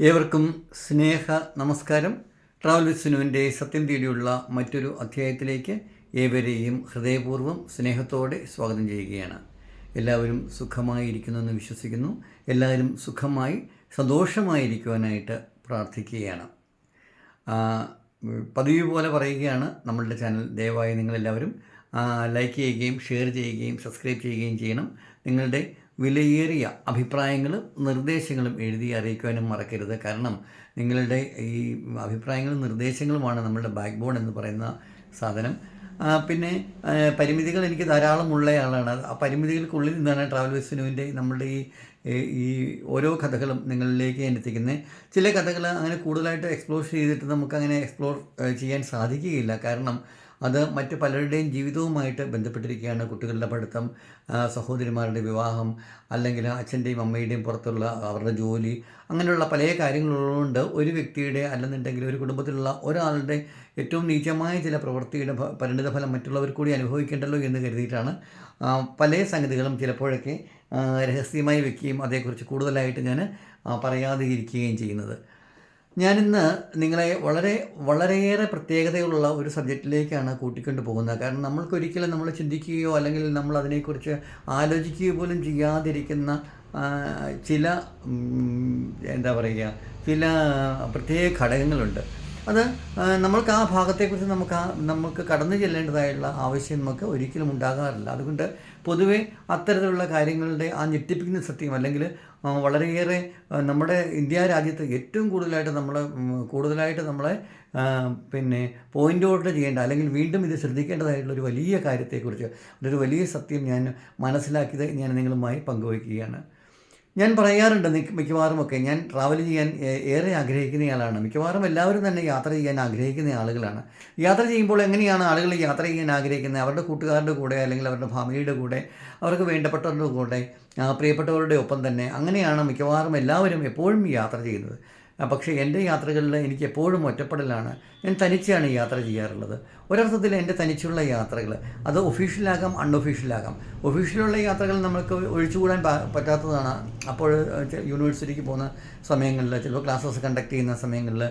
ഏവർക്കും സ്നേഹ നമസ്കാരം. Travel with സിനുവിന്റെ സത്യം തേടിയുള്ള മറ്റൊരു അധ്യായത്തിലേക്ക് ഏവരെയും ഹൃദയപൂർവം സ്നേഹത്തോടെ സ്വാഗതം ചെയ്യുകയാണ്. എല്ലാവരും സുഖമായിരിക്കുന്നു എന്ന് വിശ്വസിക്കുന്നു. എല്ലാവരും സുഖമായി സന്തോഷമായിരിക്കുവാനായിട്ട് പ്രാർത്ഥിക്കുകയാണ്. പതിവ് പോലെ പറയുകയാണ് നമ്മളുടെ ചാനൽ. ദയവായി നിങ്ങളെല്ലാവരും ലൈക്ക് ചെയ്യുകയും ഷെയർ ചെയ്യുകയും സബ്സ്ക്രൈബ് ചെയ്യുകയും ചെയ്യണം. നിങ്ങളുടെ വിലയേറിയ അഭിപ്രായങ്ങളും നിർദ്ദേശങ്ങളും എഴുതി അറിയിക്കുവാനും മറക്കരുത്. കാരണം നിങ്ങളുടെ ഈ അഭിപ്രായങ്ങളും നിർദ്ദേശങ്ങളുമാണ് നമ്മളുടെ ബാക്ക് ബോൺ എന്ന് പറയുന്ന സാധനം. പിന്നെ പരിമിതികൾ എനിക്ക് ധാരാളം ഉള്ളയാളാണ്. ആ പരിമിതികൾക്കുള്ളിൽ നിന്നാണ് ട്രാവൽ വിസ്നുവിന്റെ നമ്മളുടെ ഈ ഈ- ഓരോ കഥകളും നിങ്ങളിലേക്ക് എത്തിക്കുന്നത്. ചില കഥകൾ അങ്ങനെ കൂടുതലായിട്ട് എക്സ്പ്ലോർ ചെയ്തിട്ട് നമുക്കങ്ങനെ എക്സ്പ്ലോർ ചെയ്യാൻ സാധിക്കുകയില്ല. കാരണം അത് മറ്റ് പലരുടെയും ജീവിതവുമായിട്ട് ബന്ധപ്പെട്ടിരിക്കുകയാണ്. കുട്ടികളുടെ പഠിത്തം സഹോദരിമാരുടെ വിവാഹം അല്ലെങ്കിൽ അച്ഛന്റെയും അമ്മയുടെയും പുറത്തുള്ള അവരുടെ ജോലി അങ്ങനെയുള്ള പല കാര്യങ്ങളുള്ളതുകൊണ്ട് ഒരു വ്യക്തിയുടെ അല്ലെന്നുണ്ടെങ്കിൽ ഒരു കുടുംബത്തിലുള്ള ഒരാളുടെ ഏറ്റവും നീചമായ ചില പ്രവൃത്തിയുടെ പരിണിത പരിണിതഫലം മറ്റുള്ളവർ കൂടി അനുഭവിക്കേണ്ടല്ലോ എന്ന് കരുതിയിട്ടാണ് പല സംഗതികളും ചിലപ്പോഴൊക്കെ രഹസ്യമായി വെക്കുകയും അതേക്കുറിച്ച് കൂടുതലായിട്ട് ഞാൻ പറയാതെ ഇരിക്കുകയും ചെയ്യുന്നത്. ഞാനിന്ന് നിങ്ങളെ വളരെ വളരെയേറെ പ്രത്യേകതയുള്ള ഒരു സബ്ജക്റ്റിലേക്കാണ് കൂട്ടിക്കൊണ്ട് പോകുന്നത്. കാരണം നമ്മൾക്കൊരിക്കലും നമ്മൾ ചിന്തിക്കുകയോ അല്ലെങ്കിൽ നമ്മൾ അതിനെക്കുറിച്ച് ആലോചിക്കുകയോ പോലും ചെയ്യാതിരിക്കുന്ന ചില എന്താ പറയുക ചില പ്രത്യേക ഘടകങ്ങളുണ്ട്. അത് നമ്മൾക്ക് ആ ഭാഗത്തെക്കുറിച്ച് നമുക്ക് ആ നമുക്ക് കടന്നു ചെല്ലേണ്ടതായുള്ള ആവശ്യം നമുക്ക് ഒരിക്കലും ഉണ്ടാകാറില്ല. അതുകൊണ്ട് പൊതുവേ അത്തരത്തിലുള്ള കാര്യങ്ങളുടെ ആ ഞെട്ടിപ്പിക്കുന്ന സത്യം അല്ലെങ്കിൽ വളരെയേറെ നമ്മുടെ ഇന്ത്യ രാജ്യത്ത് ഏറ്റവും കൂടുതലായിട്ട് നമ്മൾ കൂടുതലായിട്ട് നമ്മളെ പിന്നെ പോയിന്റ് ഔട്ട് ചെയ്യേണ്ട അല്ലെങ്കിൽ വീണ്ടും ഇത് ശ്രദ്ധിക്കേണ്ടതായിട്ടുള്ള ഒരു വലിയ കാര്യത്തെക്കുറിച്ച് ഒരു വലിയ സത്യം ഞാൻ മനസ്സിലാക്കിയത് ഞാൻ നിങ്ങളുമായി പങ്കുവയ്ക്കുകയാണ്. ഞാൻ പറയാറുണ്ട് മിക്കവാറും ഒക്കെ ഞാൻ ട്രാവൽ ചെയ്യാൻ ഏറെ ആഗ്രഹിക്കുന്നയാളാണ് മിക്കവാറും എല്ലാവരും തന്നെ യാത്ര ചെയ്യാൻ ആഗ്രഹിക്കുന്ന ആളുകളാണ്. യാത്ര ചെയ്യുമ്പോൾ എങ്ങനെയാണ് ആളുകൾ യാത്ര ചെയ്യാൻ ആഗ്രഹിക്കുന്നത്? അവരുടെ കൂട്ടുകാരുടെ കൂടെ അല്ലെങ്കിൽ അവരുടെ ഫാമിലിയുടെ കൂടെ അവർക്ക് വേണ്ടപ്പെട്ടവരുടെ കൂടെ പ്രിയപ്പെട്ടവരുടെ ഒപ്പം തന്നെ അങ്ങനെയാണ് മിക്കവാറും എല്ലാവരും എപ്പോഴും യാത്ര ചെയ്യുന്നത്. പക്ഷേ എന്റെ യാത്രകളിൽ എനിക്ക് എപ്പോഴും ഒറ്റപ്പെടലാണ്. ഞാൻ തനിച്ചാണ് യാത്ര ചെയ്യാറുള്ളത്. ഒരർത്ഥത്തിൽ എന്റെ തനിച്ചുള്ള യാത്രകൾ അത് ഒഫീഷ്യലാകാം അൺഒഫീഷ്യലാകാം. ഒഫീഷ്യലുള്ള യാത്രകൾ നമ്മൾക്ക് ഒഴിച്ചുകൂടാൻ പറ്റാത്തതാണ്. അപ്പോൾ യൂണിവേഴ്സിറ്റിക്ക് പോകുന്ന സമയങ്ങളിൽ ചിലപ്പോൾ ക്ലാസ്സസ് കണ്ടക്ട് ചെയ്യുന്ന സമയങ്ങളിൽ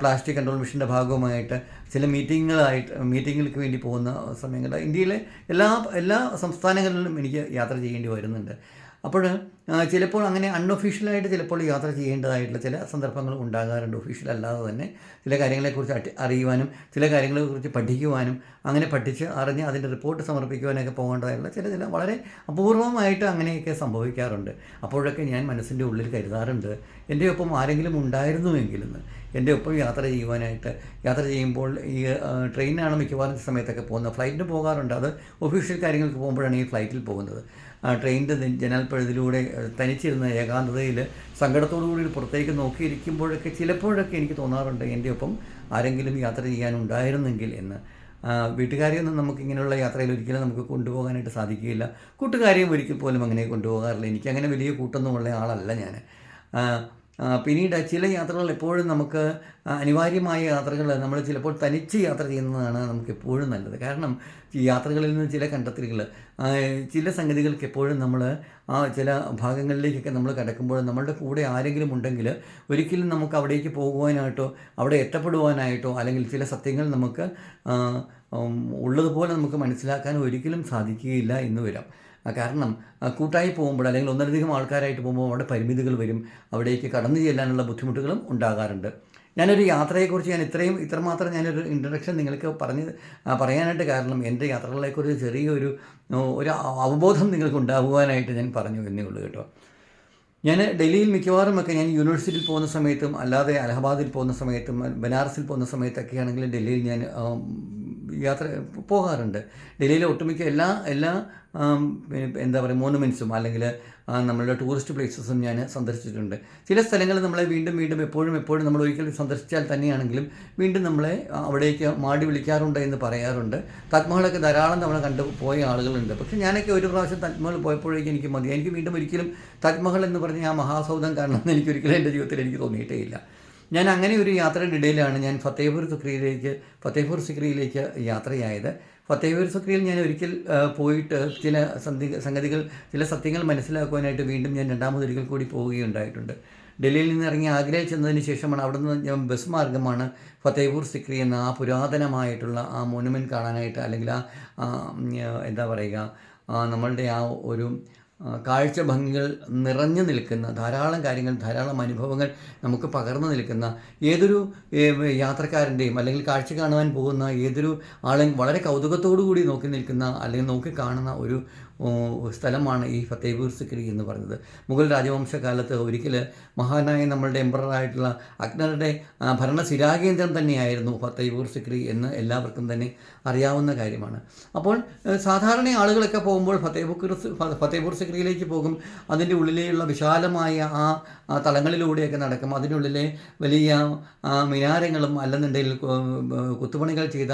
പ്ലാസ്റ്റിക് കൺട്രോൾ മിഷന്റെ ഭാഗമായിട്ട് ചില മീറ്റിങ്ങുകളായിട്ട് മീറ്റിങ്ങുകൾക്ക് വേണ്ടി പോകുന്ന സമയങ്ങളിൽ ഇന്ത്യയിലെ എല്ലാ എല്ലാ സംസ്ഥാനങ്ങളിലും എനിക്ക് യാത്ര ചെയ്യേണ്ടി വരുന്നുണ്ട്. അപ്പോൾ ചിലപ്പോൾ അങ്ങനെ അൺഒഫീഷ്യലായിട്ട് ചിലപ്പോൾ യാത്ര ചെയ്യേണ്ടതായിട്ടുള്ള ചില സന്ദർഭങ്ങൾ ഉണ്ടാകാറുണ്ട് ഒഫീഷ്യൽ അല്ലാതെ തന്നെ. ചില കാര്യങ്ങളെക്കുറിച്ച് അറിയുവാനും ചില കാര്യങ്ങളെക്കുറിച്ച് പഠിക്കുവാനും അങ്ങനെ പഠിച്ച് അറിഞ്ഞ് അതിന്റെ റിപ്പോർട്ട് സമർപ്പിക്കുവാനൊക്കെ പോകേണ്ടതായിട്ടുള്ള ചില ചില വളരെ അപൂർവമായിട്ട് അങ്ങനെയൊക്കെ സംഭവിക്കാറുണ്ട്. അപ്പോഴൊക്കെ ഞാൻ മനസ്സിന്റെ ഉള്ളിൽ കരുതാറുണ്ട് എന്റെ ഒപ്പം ആരെങ്കിലും ഉണ്ടായിരുന്നുവെങ്കിലെന്ന്. എന്റെ ഒപ്പം യാത്ര ചെയ്യുവാനായിട്ട് യാത്ര ചെയ്യുമ്പോൾ ഈ ട്രെയിനാണ് മിക്കവാറും സമയത്തൊക്കെ പോകുന്നത്. ഫ്ലൈറ്റിന് പോകാറുണ്ട്. അത് ഒഫീഷ്യൽ കാര്യങ്ങൾക്ക് പോകുമ്പോഴാണ് ഈ ഫ്ലൈറ്റിൽ പോകുന്നത്. ട്രെയിനിന്റെ ജനൽപ്പഴുതിലൂടെ തനിച്ചിരുന്ന ഏകാന്തതയിൽ സങ്കടത്തോടു കൂടി പുറത്തേക്ക് നോക്കിയിരിക്കുമ്പോഴൊക്കെ ചിലപ്പോഴൊക്കെ എനിക്ക് തോന്നാറുണ്ട് എന്റെ ഒപ്പം ആരെങ്കിലും യാത്ര ചെയ്യാനുണ്ടായിരുന്നെങ്കിൽ എന്ന്. വീട്ടുകാരെയൊന്നും നമുക്ക് ഇങ്ങനെയുള്ള യാത്രയിൽ ഒരിക്കലും നമുക്ക് കൊണ്ടുപോകാനായിട്ട് സാധിക്കുകയില്ല. കൂട്ടുകാരെയും ഒരിക്കൽ പോലും അങ്ങനെ കൊണ്ടുപോകാറില്ല. എനിക്കങ്ങനെ വലിയ കൂട്ടൊന്നുമുള്ള ആളല്ല ഞാൻ. പിന്നീട് ചില യാത്രകൾ എപ്പോഴും നമുക്ക് അനിവാര്യമായ യാത്രകൾ നമ്മൾ ചിലപ്പോൾ തനിച്ച് യാത്ര ചെയ്യുന്നതാണ് നമുക്ക് എപ്പോഴും നല്ലത്. കാരണം യാത്രകളിൽ നിന്ന് ചില കണ്ടെത്തലുകൾ ചില സംഗതികൾക്ക് എപ്പോഴും നമ്മൾ ആ ചില ഭാഗങ്ങളിലേക്കൊക്കെ നമ്മൾ കിടക്കുമ്പോൾ നമ്മളുടെ കൂടെ ആരെങ്കിലും ഉണ്ടെങ്കിൽ ഒരിക്കലും നമുക്ക് അവിടേക്ക് പോകുവാനായിട്ടോ അവിടെ എത്തപ്പെടുവാനായിട്ടോ അല്ലെങ്കിൽ ചില സത്യങ്ങൾ നമുക്ക് ഉള്ളതുപോലെ നമുക്ക് മനസ്സിലാക്കാൻ ഒരിക്കലും സാധിക്കുകയില്ല എന്ന് വരാം. കാരണം കൂട്ടായി പോകുമ്പോൾ അല്ലെങ്കിൽ ഒന്നിലധികം ആൾക്കാരായിട്ട് പോകുമ്പോൾ അവിടെ പരിമിതികൾ വരും. അവിടേക്ക് കടന്നു ചെല്ലാനുള്ള ബുദ്ധിമുട്ടുകളും ഉണ്ടാകാറുണ്ട്. ഞാനൊരു യാത്രയെക്കുറിച്ച് ഞാൻ ഇത്രയും ഇത്രമാത്രം ഞാനൊരു ഇൻട്രഡക്ഷൻ നിങ്ങൾക്ക് പറഞ്ഞ് പറയാനായിട്ട് കാരണം എന്റെ യാത്രകളെക്കുറിച്ച് ചെറിയൊരു ഒരു അവബോധം നിങ്ങൾക്ക് ഉണ്ടാകുവാനായിട്ട് ഞാൻ പറഞ്ഞു എന്നേ ഉള്ളൂ കേട്ടോ. ഞാൻ ഡൽഹിയിൽ മിക്കവാറും ഒക്കെ ഞാൻ യൂണിവേഴ്സിറ്റിയിൽ പോകുന്ന സമയത്തും അല്ലാതെ അലഹബാദിൽ പോകുന്ന സമയത്തും ബനാറസിൽ പോകുന്ന സമയത്തൊക്കെ ഡൽഹിയിൽ ഞാൻ യാത്ര പോകാറുണ്ട്. ഡൽഹിയിലെ ഒട്ടുമിക്ക എല്ലാ എല്ലാ എന്താ പറയുക മോണുമെന്റ്സും അല്ലെങ്കിൽ നമ്മളുടെ ടൂറിസ്റ്റ് പ്ലേസസും ഞാൻ സന്ദർശിച്ചിട്ടുണ്ട്. ചില സ്ഥലങ്ങൾ നമ്മളെ വീണ്ടും വീണ്ടും എപ്പോഴും എപ്പോഴും നമ്മൾ ഒരിക്കലും സന്ദർശിച്ചാൽ തന്നെയാണെങ്കിലും വീണ്ടും നമ്മളെ അവിടേക്ക് മാടി വിളിക്കാറുണ്ട് എന്ന് പറയാറുണ്ട്. താജ്മഹലൊക്കെ ധാരാളം തവണ കണ്ടു പോയ ആളുകളുണ്ട്. പക്ഷേ ഞാനൊക്കെ ഒരു പ്രാവശ്യം താജ്മഹൽ പോയപ്പോഴേക്കും എനിക്ക് മതി. എനിക്ക് വീണ്ടും ഒരിക്കലും താജ്മഹൽ എന്ന് പറഞ്ഞ ആ മഹാസൗധം കാണണമെന്ന് എനിക്ക് എനിക്കൊരിക്കലും എന്റെ ജീവിതത്തിൽ എനിക്ക് തോന്നിയിട്ടേ ഇല്ല. ഞാൻ അങ്ങനെ ഒരു യാത്രയുടെ ഇടയിലാണ് ഞാൻ ഫത്തേപൂർ സുക്രിയിലേക്ക് ഫത്തേപൂർ സുക്രിയിലേക്ക് യാത്രയായത്. ഫത്തേപൂർ സുക്രിയിൽ ഞാൻ ഒരിക്കൽ പോയിട്ട് ചില സന്ധി സംഗതികൾ ചില സത്യങ്ങൾ മനസ്സിലാക്കുവാനായിട്ട് വീണ്ടും ഞാൻ രണ്ടാമതൊരിക്കൽ കൂടി പോവുകയുണ്ടായിട്ടുണ്ട്. ഡൽഹിയിൽ നിന്ന് ഇറങ്ങി ആഗ്രയിൽ ചെന്നതിന് ശേഷമാണ് അവിടെ നിന്ന് ഞാൻ ബസ് മാർഗമാണ് ഫത്തേപൂർ സിക്രി എന്ന ആ പുരാതനമായിട്ടുള്ള ആ മോനുമെന്റ് കാണാനായിട്ട് അല്ലെങ്കിൽ ആ എന്താ പറയുക നമ്മളുടെ ആ ഒരു കാഴ്ച ഭംഗികൾ നിറഞ്ഞു നിൽക്കുന്ന ധാരാളം കാര്യങ്ങൾ ധാരാളം അനുഭവങ്ങൾ നമുക്ക് പകർന്നു നിൽക്കുന്ന ഏതൊരു യാത്രക്കാരന്റെയും അല്ലെങ്കിൽ കാഴ്ച കാണുവാൻ പോകുന്ന ഏതൊരു ആളും വളരെ കൗതുകത്തോടു കൂടി നോക്കി നിൽക്കുന്ന അല്ലെങ്കിൽ നോക്കി കാണുന്ന ഒരു സ്ഥലമാണ് ഈ ഫത്തേപൂർ സിക്രി എന്ന് പറഞ്ഞത്. മുഗൾ രാജവംശകാലത്ത് ഒരിക്കൽ മഹാനായ നമ്മളുടെ ആ, ഭരണ സ്ഥിരാകേന്ദ്രം തന്നെയായിരുന്നു ഫത്തേപൂർ സിക്രി എന്ന് എല്ലാവർക്കും തന്നെ അറിയാവുന്ന കാര്യമാണ്. അപ്പോൾ സാധാരണ ആളുകളൊക്കെ പോകുമ്പോൾ ഫത്തേപൂർ ഫത്തേപൂർ സിക്രിയിലേക്ക് പോകും. അതിന്റെ ഉള്ളിലെയുള്ള വിശാലമായ ആ തലങ്ങളിലൂടെയൊക്കെ നടക്കും. അതിനുള്ളിലെ വലിയ മിനാരങ്ങളും അല്ലെന്നുണ്ടെങ്കിൽ കുത്തുപണികൾ ചെയ്ത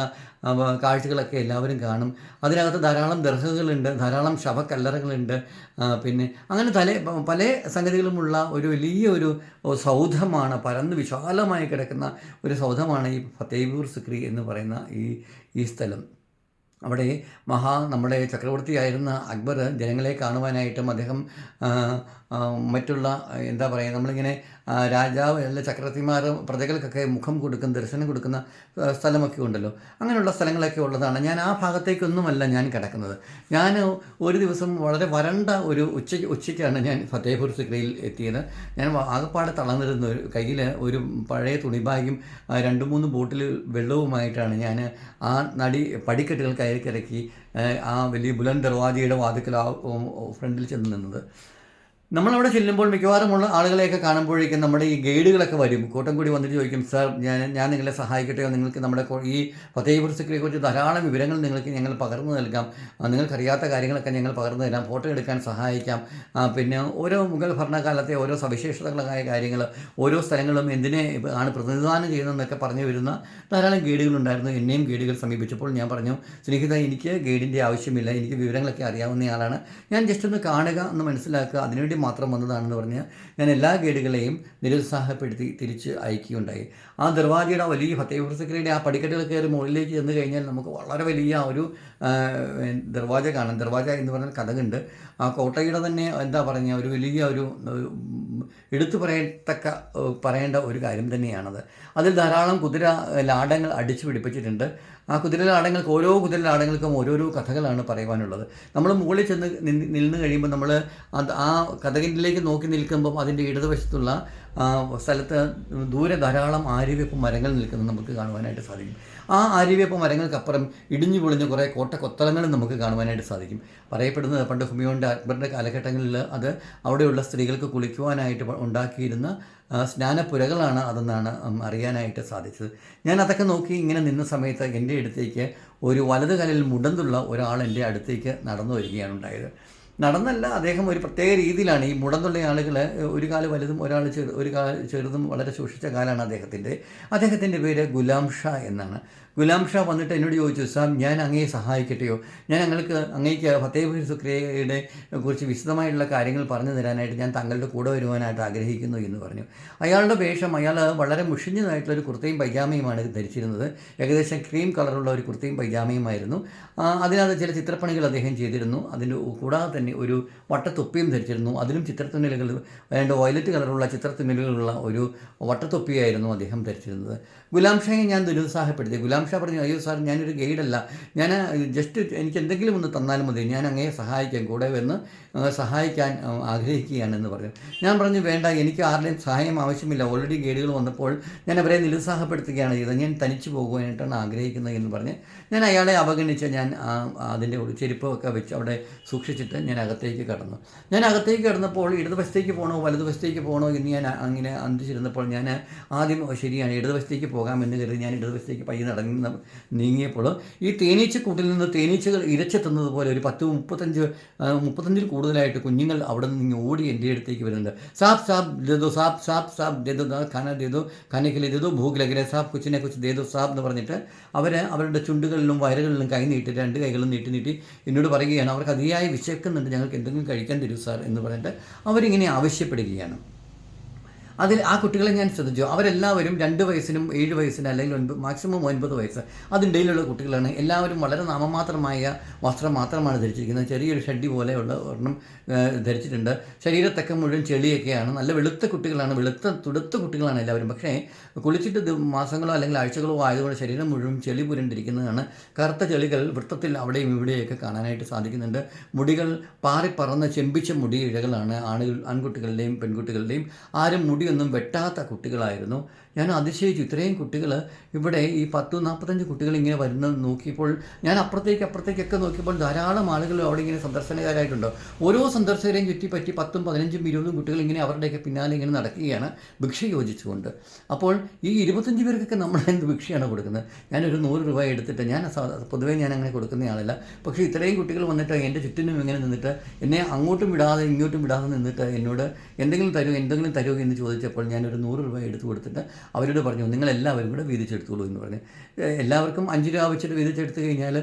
കാഴ്ചകളൊക്കെ എല്ലാവരും കാണും. അതിനകത്ത് ധാരാളം ദർഹകളുണ്ട് ധാരാളം ശവക്കല്ലറകളുണ്ട്. ആ, പിന്നെ അങ്ങനെ തല പല സംഗതികളുമുള്ള ഒരു വലിയ ഒരു സൗധമാണ് പരന്ന് വിശാലമായി കിടക്കുന്ന ഒരു സൗധമാണ് ഈ ഫത്തേപൂർ സിക്രി എന്ന് പറയുന്ന ഈ ഈ സ്ഥലം. അവിടെ മഹാ നമ്മുടെ ചക്രവർത്തിയായിരുന്ന അക്ബർ ജനങ്ങളെ കാണുവാനായിട്ടും അദ്ദേഹം മറ്റുള്ള എന്താ പറയുക നമ്മളിങ്ങനെ രാജാവ് അല്ല ചക്രവർത്തിമാർ പ്രജകൾക്കൊക്കെ മുഖം കൊടുക്കുന്ന ദർശനം കൊടുക്കുന്ന സ്ഥലമൊക്കെ ഉണ്ടല്ലോ. അങ്ങനെയുള്ള സ്ഥലങ്ങളൊക്കെ ഉള്ളതാണ്. ഞാൻ ആ ഭാഗത്തേക്കൊന്നുമല്ല ഞാൻ കിടക്കുന്നത്. ഞാൻ ഒരു ദിവസം വളരെ വരണ്ട ഒരു ഉച്ച ഉച്ചയ്ക്കാണ് ഞാൻ ഫത്തേപൂർ സിക്രയിൽ എത്തിയത്. ഞാൻ ആകപ്പാടെ തളർന്നിരുന്ന ഒരു കയ്യിൽ ഒരു പഴയ തുണിബാഗും രണ്ട് മൂന്ന് ബോട്ടിൽ വെള്ളവുമായിട്ടാണ് ഞാൻ ആ നടി പടിക്കെട്ടുകൾ കയറി കിടക്കി ആ, വലിയ ബുലൻ ദർവാജയുടെ വാതിക്കൽ ആ ഫ്രണ്ടിൽ ചെന്ന് നിന്നത്. നമ്മളവിടെ ചെല്ലുമ്പോൾ മിക്കവാറുമുള്ള ആളുകളെയൊക്കെ കാണുമ്പോഴേക്കും നമ്മുടെ ഈ ഗൈഡുകളൊക്കെ വരും. കൂട്ടം കൂടി വന്നിട്ട് ചോദിക്കും സർ ഞാൻ ഞാൻ നിങ്ങളെ സഹായിക്കട്ടെയോ നിങ്ങൾക്ക് നമ്മുടെ ഈ ഫത്തേപൂർ സിക്രിയെക്കുറിച്ച് ധാരാളം വിവരങ്ങൾ നിങ്ങൾക്ക് ഞങ്ങൾ പകർന്നു നൽകാം. നിങ്ങൾക്കറിയാത്ത കാര്യങ്ങളൊക്കെ ഞങ്ങൾ പകർന്നു തരാം. ഫോട്ടോ എടുക്കാൻ സഹായിക്കാം. പിന്നെ ഓരോ മുഗൾ ഭരണകാലത്തെ ഓരോ സവിശേഷതകളായ കാര്യങ്ങൾ ഓരോ സ്ഥലങ്ങളും എന്തിനെ ആണ് പ്രതിനിധാനം ചെയ്യുന്നതെന്നൊക്കെ പറഞ്ഞു വരുന്ന ധാരാളം ഗൈഡുകളുണ്ടായിരുന്നു എന്നെയും ഗൈഡുകൾ സമീപിച്ചപ്പോൾ ഞാൻ പറഞ്ഞു സ്നേഹിത എനിക്ക് ഗൈഡിന്റെ ആവശ്യമില്ല. എനിക്ക് വിവരങ്ങളൊക്കെ അറിയാവുന്നയാളാണ് ഞാൻ ജസ്റ്റ് ഒന്ന് കാണുക എന്ന് മനസ്സിലാക്കുക. അതിനുവേണ്ടി മാത്രം വന്നതാണെന്ന് പറഞ്ഞ് ഞാൻ എല്ലാ ഗൈഡുകളെയും നിരുത്സാഹപ്പെടുത്തി തിരിച്ച് അയക്കുകയുണ്ടായി. ആ ദർവാജയുടെ വലിയ സിക്രിയുടെ ആ പടിക്കെട്ടുകൾ കയറി മുകളിലേക്ക് ചെന്ന് കഴിഞ്ഞാൽ നമുക്ക് വളരെ വലിയ ഒരു ദർവാജ കാണാം. ദർവാജ എന്ന് പറഞ്ഞാൽ കഥകുണ്ട്. ആ കോട്ടയുടെ തന്നെ എന്താ പറയുക ഒരു വലിയ ഒരു എടുത്തു പറയത്തക്ക പറയേണ്ട ഒരു കാര്യം തന്നെയാണത്. അതിൽ ധാരാളം കുതിര ലാടങ്ങൾ അടിച്ചു പിടിപ്പിച്ചിട്ടുണ്ട്. ആ കുതിര ലാടങ്ങൾക്ക് ഓരോ കുതിര ലാടങ്ങൾക്കും ഓരോരോ കഥകളാണ് പറയുവാനുള്ളത്. നമ്മൾ മുകളിൽ ചെന്ന് നിന്ന് കഴിയുമ്പോൾ നമ്മൾ ആ കഥകിലേക്ക് നോക്കി നിൽക്കുമ്പോൾ അതിന്റെ ഇടതുവശത്തുള്ള സ്ഥലത്ത് ദൂരെ ധാരാളം ആര്യവേപ്പ് മരങ്ങൾ നിൽക്കുന്നത് നമുക്ക് കാണുവാനായിട്ട് സാധിക്കും. ആ ആര്യവേപ്പ് മരങ്ങൾക്കപ്പുറം ഇടിഞ്ഞു പൊളിഞ്ഞ കുറേ കോട്ട കൊത്തളങ്ങളും നമുക്ക് കാണുവാനായിട്ട് സാധിക്കും. പറയപ്പെടുന്നത് പണ്ട് ഹുമിയോണ്ട അക്ബറിന്റെ കാലഘട്ടങ്ങളിൽ അത് അവിടെയുള്ള സ്ത്രീകൾക്ക് കുളിക്കുവാനായിട്ട് ഉണ്ടാക്കിയിരുന്ന സ്നാനപ്പുരകളാണ് അതെന്നാണ് അറിയാനായിട്ട് സാധിച്ചത്. ഞാൻ അതൊക്കെ നോക്കി ഇങ്ങനെ നിന്ന സമയത്ത് എന്റെ അടുത്തേക്ക് ഒരു വലത് കലയിൽ മുടന്തുള്ള ഒരാൾ എന്റെ അടുത്തേക്ക് നടന്നു വരികയാണ് ഉണ്ടായത്. നടന്നല്ല അദ്ദേഹം ഒരു പ്രത്യേക രീതിയിലാണ് ഈ മുടന്നുള്ള ആളുകൾ ഒരു കാൽ വലുതും ഒരാൾ ചെറു ഒരു കാൽ ചെറുതും വളരെ സൂക്ഷിച്ച കാലാണ് അദ്ദേഹത്തിന്റെ. അദ്ദേഹത്തിന്റെ പേര് ഗുലാം ഷാ എന്നാണ്. ഗുലാം ഷാ വന്നിട്ട് എന്നോട് ചോദിച്ചു സാർ ഞാൻ അങ്ങയെ സഹായിക്കട്ടെയോ? ഞാൻ അങ്ങൾക്ക് അങ്ങേക്ക് ഫത്തേപൂർ സുക്രിയയുടെ കുറിച്ച് വിശദമായിട്ടുള്ള കാര്യങ്ങൾ പറഞ്ഞു തരാനായിട്ട് ഞാൻ തങ്ങളുടെ കൂടെ വരുവാനായിട്ട് ആഗ്രഹിക്കുന്നു എന്ന് പറഞ്ഞു. അയാളുടെ വേഷം അയാൾ വളരെ മുഷിഞ്ഞതായിട്ടുള്ള ഒരു കുർത്തയും പൈജാമയുമാണ് ധരിച്ചിരുന്നത്. ഏകദേശം ക്രീം കളറുള്ള ഒരു കുർത്തയും പൈജാമയുമായിരുന്നു. അതിനകത്ത് ചില ചിത്രപ്പണികൾ അദ്ദേഹം ചെയ്തിരുന്നു. അതിന്റെ കൂടാതെ തന്നെ ഒരു വട്ടത്തൊപ്പിയും ധരിച്ചിരുന്നു. അതിലും ചിത്രത്തുന്നലുകൾ വേണ്ട വയലറ്റ് കളറുള്ള ചിത്രത്തുന്നലുകളുള്ള ഒരു വട്ടത്തൊപ്പിയായിരുന്നു അദ്ദേഹം ധരിച്ചിരുന്നത്. ഗുലാം ഷായെ ഞാൻ ദുരുത്സാഹപ്പെടുത്തി. ഗുലാം ഷാ പറഞ്ഞു അയ്യോ സാർ ഞാനൊരു ഗൈഡല്ല. ഞാൻ ജസ്റ്റ് എനിക്ക് എന്തെങ്കിലും ഒന്ന് തന്നാലും മതി. ഞാൻ അങ്ങയെ സഹായിക്കാം. കൂടെ വന്ന് സഹായിക്കാൻ ആഗ്രഹിക്കുകയാണെന്ന് പറഞ്ഞു. ഞാൻ പറഞ്ഞു വേണ്ട എനിക്ക് ആരുടെയും സഹായം ആവശ്യമില്ല. ഓൾറെഡി ഗൈഡുകൾ വന്നപ്പോൾ ഞാൻ അവരെ നിരുത്സാഹപ്പെടുത്തുകയാണ് ചെയ്തത്. ഞാൻ തനിച്ചു പോകുവാനായിട്ടാണ് ആഗ്രഹിക്കുന്നത് എന്ന് പറഞ്ഞ് ഞാൻ അയാളെ അവഗണിച്ച് ഞാൻ അതിന്റെ ഒരു ചെരുപ്പൊക്കെ വെച്ച് അവിടെ സൂക്ഷിച്ചിട്ട് ഞാൻ അകത്തേക്ക് കടന്നു. ഞാൻ അകത്തേക്ക് കടന്നപ്പോൾ ഇടതുവശത്തേക്ക് പോകണോ വലതുവശത്തേക്ക് പോകണോ എന്ന് ഞാൻ അങ്ങനെ അന്തിച്ചിരുന്നപ്പോൾ ഞാൻ ആദ്യം "ഓ, ശരിയാണ് ഇടതുവശത്തേക്ക് പോകാമെന്ന് കരുതി ഞാൻ ഇടതുവശത്തേക്ക് പയ്യെ നടന്ന് നീങ്ങിയപ്പോൾ ഈ തേനീച്ചക്കൂട്ടിൽ നിന്ന് തേനീച്ചകൾ ഇരച്ചെത്തുന്നത് പോലെ ഒരു പത്ത് മുപ്പത്തഞ്ച് മുപ്പത്തഞ്ചിൽ കൂടുതലായിട്ട് കുഞ്ഞുങ്ങൾ അവിടെ നിന്ന് ഓടി എന്റെ അടുത്തേക്ക് വരുന്നുണ്ട്. സാബ് സാബ് ദേദു സാബ് സാബ് സാബ് ദേദു ഖന ദേദോ ഖാനയ്ക്ക് ദേദോ സാപ് ലഗരെ സാബ് കുച്ചിനെ കുച്ച് ദേദു സാബ് എന്ന് പറഞ്ഞിട്ട് അവർ അവരുടെ ചുണ്ടുകളിലും വയറുകളിലും കൈ നീട്ടി രണ്ട് കൈകളും നീട്ടി നീട്ടി എന്നോട് പറയുകയാണ് അവർക്ക് അതിയായി വിശക്കുന്നുണ്ട് ഞങ്ങൾക്ക് എന്തെങ്കിലും കഴിക്കാൻ തരൂ സാർ എന്ന് പറഞ്ഞിട്ട് അവരിങ്ങനെ ആവശ്യപ്പെടുകയാണ്. അതിൽ ആ കുട്ടികളെ ഞാൻ ശ്രദ്ധിച്ചു. അവരെല്ലാവരും രണ്ട് വയസ്സിനും ഏഴ് വയസ്സിന് അല്ലെങ്കിൽ ഒൻപത് മാക്സിമം ഒൻപത് വയസ്സ് അതിന്റെയിലുള്ള കുട്ടികളാണ്. എല്ലാവരും വളരെ നാമമാത്രമായ വസ്ത്രം മാത്രമാണ് ധരിച്ചിരിക്കുന്നത്. ചെറിയൊരു ഷഡ്ഡി പോലെയുള്ള ഒരെണ്ണം ധരിച്ചിട്ടുണ്ട്. ശരീരത്തൊക്കെ മുഴുവൻ ചെളിയൊക്കെയാണ്. നല്ല വെളുത്ത കുട്ടികളാണ്. വെളുത്ത തുടുത്ത കുട്ടികളാണ് എല്ലാവരും. പക്ഷേ കുളിച്ചിട്ട് മാസങ്ങളോ അല്ലെങ്കിൽ ആഴ്ചകളോ ആയതുകൊണ്ട് ശരീരം മുഴുവൻ ചെളി പുരണ്ടിരിക്കുന്നതാണ്. കറുത്ത ചെളികൾ വൃത്തത്തിൽ അവിടെയും ഇവിടെയൊക്കെ കാണാനായിട്ട് സാധിക്കുന്നുണ്ട്. മുടികൾ പാറിപ്പറന്ന ചെമ്പിച്ച മുടി ഇഴകളാണ് ആണുകൾ ആൺകുട്ടികളുടെയും പെൺകുട്ടികളുടെയും. ആരും മുടിയൊന്നും വെട്ടാത്ത കുട്ടികളായിരുന്നു. ഞാൻ അതിശയിച്ചു. ഇത്രയും കുട്ടികൾ ഇവിടെ ഈ പത്ത് നാൽപ്പത്തഞ്ച് കുട്ടികൾ ഇങ്ങനെ വരുന്നത് നോക്കിയപ്പോൾ ഞാൻ അപ്പുറത്തേക്ക് അപ്പുറത്തേക്കൊക്കെ നോക്കിയപ്പോൾ ധാരാളം ആളുകൾ അവിടെ ഇങ്ങനെ സന്ദർശനക്കാരായിട്ടുണ്ട് ഓരോ സന്ദർശകരെയും ചുറ്റിപ്പറ്റി പത്തും പതിനഞ്ചും ഇരുപതും കുട്ടികൾ ഇങ്ങനെ അവരുടെയൊക്കെ പിന്നാലെ ഇങ്ങനെ നടക്കുകയാണ് ഭിക്ഷ യോജിച്ചുകൊണ്ട്. അപ്പോൾ ഈ ഇരുപത്തഞ്ച് പേർക്കൊക്കെ നമ്മൾ എന്ത് ഭിക്ഷയാണ് കൊടുക്കുന്നത്? ഞാനൊരു നൂറ് രൂപ എടുത്തിട്ട് ഞാൻ പൊതുവേ ഞാൻ അങ്ങനെ കൊടുക്കുന്ന ആളല്ല. പക്ഷേ ഇത്രയും കുട്ടികൾ വന്നിട്ട് എന്റെ ചുറ്റിനും ഇങ്ങനെ നിന്നിട്ട് എന്നെ അങ്ങോട്ടും വിടാതെ ഇങ്ങോട്ടും വിടാതെ നിന്നിട്ട് എന്നോട് എന്തെങ്കിലും തരൂ എന്തെങ്കിലും തരൂ എന്ന് ചോദിച്ചപ്പോൾ ഞാനൊരു നൂറ് രൂപ എടുത്തു കൊടുത്തിട്ട് അവരോട് പറഞ്ഞു നിങ്ങളെല്ലാവരും കൂടെ വീതിച്ചെടുത്തോളൂ എന്ന് പറഞ്ഞു. എല്ലാവർക്കും അഞ്ച് രൂപ വെച്ചിട്ട് വീതിച്ചെടുത്ത് കഴിഞ്ഞാൽ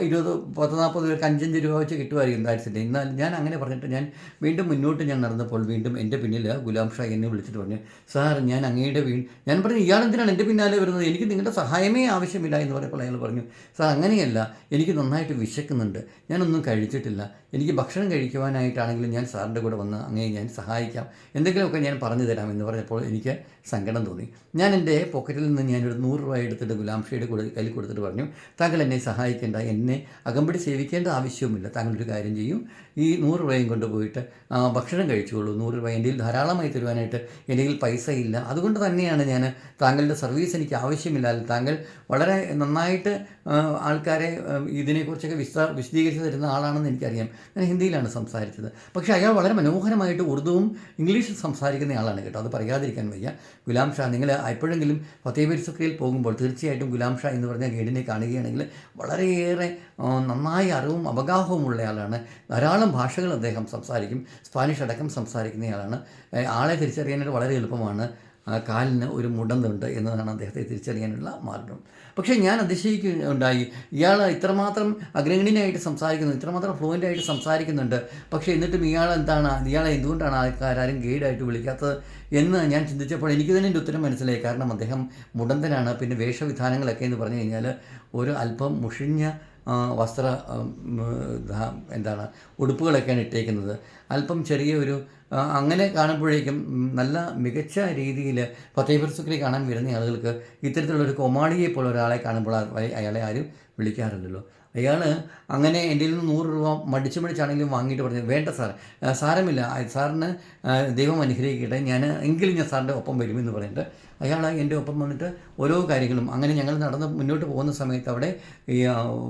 ഇരുപത് പത്ത് നാൽപ്പത് പേർക്ക് അഞ്ചഞ്ച് രൂപ വെച്ച് കിട്ടുമായിരിക്കും ദാറ്റ്സിന്റെ എന്നാൽ ഞാൻ അങ്ങനെ പറഞ്ഞിട്ട് ഞാൻ വീണ്ടും മുന്നോട്ട് ഞാൻ നടന്നപ്പോൾ വീണ്ടും എന്റെ പിന്നിൽ ഗുലാം ഷാ എന്നെ വിളിച്ചിട്ട് പറഞ്ഞു സാർ ഞാൻ അങ്ങയുടെ വീ ഞാൻ പറഞ്ഞു ഇയാളെന്തിനാണ് എന്റെ പിന്നാലെ വരുന്നത്? എനിക്ക് നിങ്ങളുടെ സഹായമേ ആവശ്യമില്ല എന്ന് പറഞ്ഞപ്പോൾ അയാൾ പറഞ്ഞു സാർ അങ്ങനെയല്ല. എനിക്ക് നന്നായിട്ട് വിശക്കുന്നുണ്ട്. ഞാനൊന്നും കഴിച്ചിട്ടില്ല. എനിക്ക് ഭക്ഷണം കഴിക്കുവാനായിട്ടാണെങ്കിലും ഞാൻ സാറിന്റെ കൂടെ വന്ന് അങ്ങേ ഞാൻ സഹായിക്കാം. എന്തെങ്കിലുമൊക്കെ ഞാൻ പറഞ്ഞു തരാം എന്ന് പറഞ്ഞപ്പോൾ എനിക്ക് സങ്കടം തോന്നി. ഞാൻ എന്റെ പോക്കറ്റിൽ നിന്ന് ഞാനൊരു നൂറ് രൂപ എടുത്തിട്ട് ഗുലാം ഷയുടെ കൂടെ കയ്യിൽ കൊടുത്തിട്ട് പറഞ്ഞു താങ്കൾ എന്നെ സഹായിക്കേണ്ട എന്നെ അകമ്പടി സേവിക്കേണ്ട ആവശ്യവുമില്ല താങ്കളൊരു കാര്യം ചെയ്യും. ഈ നൂറ് രൂപയും കൊണ്ടുപോയിട്ട് ഭക്ഷണം കഴിച്ചോളൂ നൂറ് രൂപ എന്റെ ധാരാളമായി തരുവാനായിട്ട് എന്റെ പൈസ ഇല്ല അതുകൊണ്ട് തന്നെയാണ് ഞാൻ താങ്കളുടെ സർവീസ് എനിക്ക് ആവശ്യമില്ല. താങ്കൾ വളരെ നന്നായിട്ട് ആൾക്കാരെ ഇതിനെക്കുറിച്ചൊക്കെ വിശദ വിശദീകരിച്ച് തരുന്ന ആളാണെന്ന് എനിക്കറിയാം. ഞാൻ ഹിന്ദിയിലാണ് സംസാരിച്ചത്. പക്ഷേ അയാൾ വളരെ മനോഹരമായിട്ട് ഉറുദുവും ഇംഗ്ലീഷും സംസാരിക്കുന്ന ആളാണ് കേട്ടോ. അത് പറയാതിരിക്കാൻ വയ്യ. ഗുലാം ഷാ നിങ്ങൾ എപ്പോഴെങ്കിലും ഫത്തേബീർ സുക്രയിൽ പോകുമ്പോൾ തീർച്ചയായിട്ടും ഗുലാം ഷാ എന്ന് പറഞ്ഞ ഗൈഡിനെ കാണുകയാണെങ്കിൽ വളരെയേറെ നന്നായി അറിവും അവഗാഹവുമുള്ള ആളാണ്. ധാരാളം ഭാഷകൾ അദ്ദേഹം സംസാരിക്കും. സ്പാനിഷ് അടക്കം സംസാരിക്കുന്നയാളാണ് ആളെ തിരിച്ചറിയാനായിട്ട് വളരെ എളുപ്പമാണ്. കാലിന് ഒരു മുടന്തുണ്ട് എന്നതാണ് അദ്ദേഹത്തെ തിരിച്ചറിയാനുള്ള മാർഗം. പക്ഷേ ഞാൻ അതിശയിക്കുണ്ടായി ഇയാൾ ഇത്രമാത്രം അഗ്രഗണ്യനായിട്ട് സംസാരിക്കുന്നു ഇത്രമാത്രം ഫ്ലുവന്റ് ആയിട്ട് സംസാരിക്കുന്നുണ്ട്. പക്ഷേ എന്നിട്ടും ഇയാൾ എന്താണ് ഇയാളെ എന്തുകൊണ്ടാണ് ആൾക്കാരും ഗൈഡായിട്ട് വിളിക്കാത്തത് എന്ന് ഞാൻ ചിന്തിച്ചപ്പോൾ എനിക്ക് തന്നെ എന്റെ ഉത്തരം മനസ്സിലായി. കാരണം അദ്ദേഹം മുടന്തനാണ്. പിന്നെ വേഷവിധാനങ്ങളൊക്കെ എന്ന് പറഞ്ഞു കഴിഞ്ഞാൽ ഒരു അല്പം മുഷിഞ്ഞ വസ്ത്ര എന്താണ് ഉടുപ്പുകളൊക്കെയാണ് ഇട്ടേക്കുന്നത്. അല്പം ചെറിയ ഒരു അങ്ങനെ കാണുമ്പോഴേക്കും നല്ല മികച്ച രീതിയിൽ ഫത്തേപൂർ സുക്രി കാണാൻ വരുന്ന ആളുകൾക്ക് ഇത്തരത്തിലുള്ളൊരു കൊമാളിയെ പോലെ ഒരാളെ കാണുമ്പോൾ അയാളെ ആരും വിളിക്കാറില്ലല്ലോ. അയാൾ അങ്ങനെ എന്റെ നിന്ന് നൂറ് രൂപ മടിച്ച് മടിച്ചാണെങ്കിലും വാങ്ങിയിട്ട് പറഞ്ഞു വേണ്ട സാർ സാരമില്ല. സാറിന് ദൈവം അനുഗ്രഹിക്കട്ടെ. ഞാൻ എങ്കിലും ഞാൻ സാറിന്റെ ഒപ്പം വരുമെന്ന് പറഞ്ഞിട്ട് അയാൾ എന്റെ ഒപ്പം വന്നിട്ട് ഓരോ കാര്യങ്ങളും. അങ്ങനെ ഞങ്ങൾ നടന്ന് മുന്നോട്ട് പോകുന്ന സമയത്ത് അവിടെ ഈ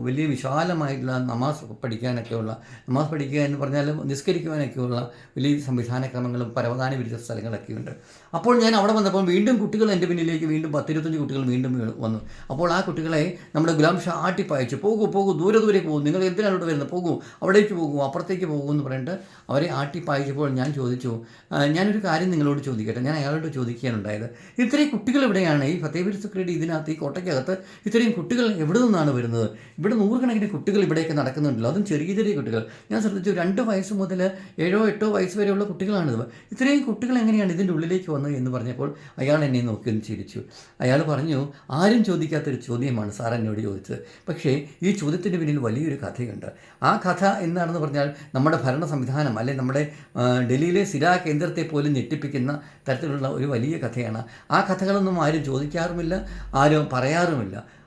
വലിയ വിശാലമായിട്ടുള്ള നമാസ് പഠിക്കാനൊക്കെയുള്ള നമാസ് പഠിക്കുക എന്ന് പറഞ്ഞാൽ നിസ്കരിക്കുവാനൊക്കെയുള്ള വലിയ സംവിധാനക്രമങ്ങളും പരവധാന വിരുദ്ധ സ്ഥലങ്ങളൊക്കെ ഉണ്ട് അപ്പോൾ ഞാൻ അവിടെ വന്നപ്പോൾ വീണ്ടും കുട്ടികൾ എന്റെ പിന്നിലേക്ക് വീണ്ടും പത്തിരുപത്തഞ്ച് കുട്ടികൾ വീണ്ടും വന്നു. അപ്പോൾ ആ കുട്ടികളെ നമ്മുടെ ഗുലാം ഷാ ആട്ടിപ്പായച്ചു പോകൂ പോകൂ ദൂരെ ദൂരെ പോകും. നിങ്ങൾ എന്തിനാണ് ഇവിടെ വരുന്നത്? പോകൂ അവിടേക്ക് പോകൂ അപ്പുറത്തേക്ക് പോകൂ എന്ന് പറഞ്ഞിട്ട് അവരെ ആട്ടിപ്പായച്ചപ്പോൾ ഞാൻ ചോദിച്ചു "ആ, ഞാനൊരു കാര്യം നിങ്ങളോട് ചോദിക്കട്ടെ. ഞാൻ അയാളോട് ചോദിക്കാനുണ്ടായത് ഇത്രയും കുട്ടികൾ എവിടെയാണ് ഈ ഫത്തേബീർ സുക്രിയുടെ ഇതിനകത്ത് ഈ കോട്ടയ്ക്കകത്ത് ഇത്രയും കുട്ടികൾ എവിടെ നിന്നാണ് വരുന്നത്? ഇവിടെ നൂറുകണക്കിന് കുട്ടികൾ ഇവിടെയൊക്കെ നടക്കുന്നുണ്ടല്ലോ. അതും ചെറിയ ചെറിയ കുട്ടികൾ. ഞാൻ ശ്രദ്ധിച്ചു രണ്ട് വയസ്സ് മുതൽ ഏഴോ എട്ടോ വയസ്സ് വരെയുള്ള കുട്ടികളാണിത്. ഇത്രയും കുട്ടികൾ എങ്ങനെയാണ് ഇതിന്റെ ഉള്ളിലേക്ക് വന്നത് എന്ന് പറഞ്ഞപ്പോൾ അയാൾ എന്നെ നോക്കി ഒന്ന് ചിരിച്ചു. അയാൾ പറഞ്ഞു ആരും ചോദിക്കാത്തൊരു ചോദ്യമാണ് സാർ എന്നോട് ചോദിച്ചത്. പക്ഷേ ഈ ചോദ്യത്തിന് പിന്നിൽ വലിയൊരു കഥയുണ്ട്. ആ കഥ എന്താണെന്ന് പറഞ്ഞാൽ നമ്മുടെ ഭരണ സംവിധാനം അല്ലെ നമ്മുടെ ഡൽഹിയിലെ സിരാ കേന്ദ്രത്തെ പോലും ഞെട്ടിപ്പിക്കുന്ന തരത്തിലുള്ള ഒരു വലിയ കഥയാണ്. ആ കഥകളൊന്നും ആരും ചോദിക്കാറുമില്ല ആരും പറയാറുമില്ല.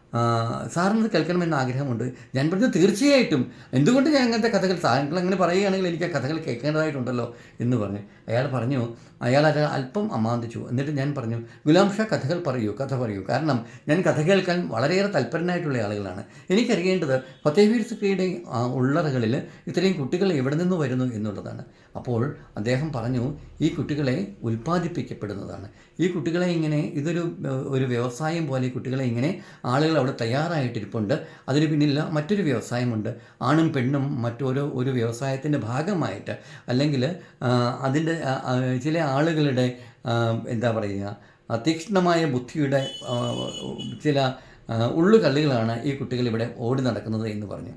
സാറിനത് കേൾക്കണമെന്ന് ആഗ്രഹമുണ്ട്. ഞാൻ പറഞ്ഞു തീർച്ചയായിട്ടും. എന്തുകൊണ്ട് ഞാൻ അങ്ങനത്തെ കഥകൾ താങ്കൾ അങ്ങനെ പറയുകയാണെങ്കിൽ എനിക്ക് ആ കഥകൾ കേൾക്കേണ്ടതായിട്ടുണ്ടല്ലോ എന്ന് പറഞ്ഞു അയാൾ പറഞ്ഞു അയാൾ അത് അല്പം അമാന്തിച്ചു. എന്നിട്ട് ഞാൻ പറഞ്ഞു ഗുലാം ഷാ കഥകൾ പറയൂ കഥ പറയൂ. കാരണം ഞാൻ കഥ കേൾക്കാൻ വളരെയേറെ തൽപരനായിട്ടുള്ള ആളുകളാണ്. എനിക്കറിയേണ്ടത് ഫത്തേവീർ സിക്രിയുടെ ഉള്ളറകളിൽ ഇത്രയും കുട്ടികൾ എവിടെ നിന്ന് വരുന്നു എന്നുള്ളതാണ്. അപ്പോൾ അദ്ദേഹം പറഞ്ഞു ഈ കുട്ടികളെ ഉൽപ്പാദിപ്പിക്കപ്പെടുന്നതാണ്. ഈ കുട്ടികളെ ഇങ്ങനെ ഇതൊരു ഒരു വ്യവസായം പോലെ കുട്ടികളെ ഇങ്ങനെ ആളുകൾ അവിടെ തയ്യാറായിട്ടിരിപ്പുണ്ട്. അതിന് പിന്നില്ല മറ്റൊരു വ്യവസായമുണ്ട്. ആണും പെണ്ണും മറ്റോരോ ഒരു വ്യവസായത്തിന്റെ ഭാഗമായിട്ട് അല്ലെങ്കിൽ അതിന്റെ ചില ആളുകളുടെ എന്താ പറയുക തീക്ഷ്ണമായ ബുദ്ധിയുടെ ചില ഉള്ളുകള്ളികളാണ് ഈ കുട്ടികൾ ഇവിടെ ഓടി നടക്കുന്നത് എന്ന് പറഞ്ഞു.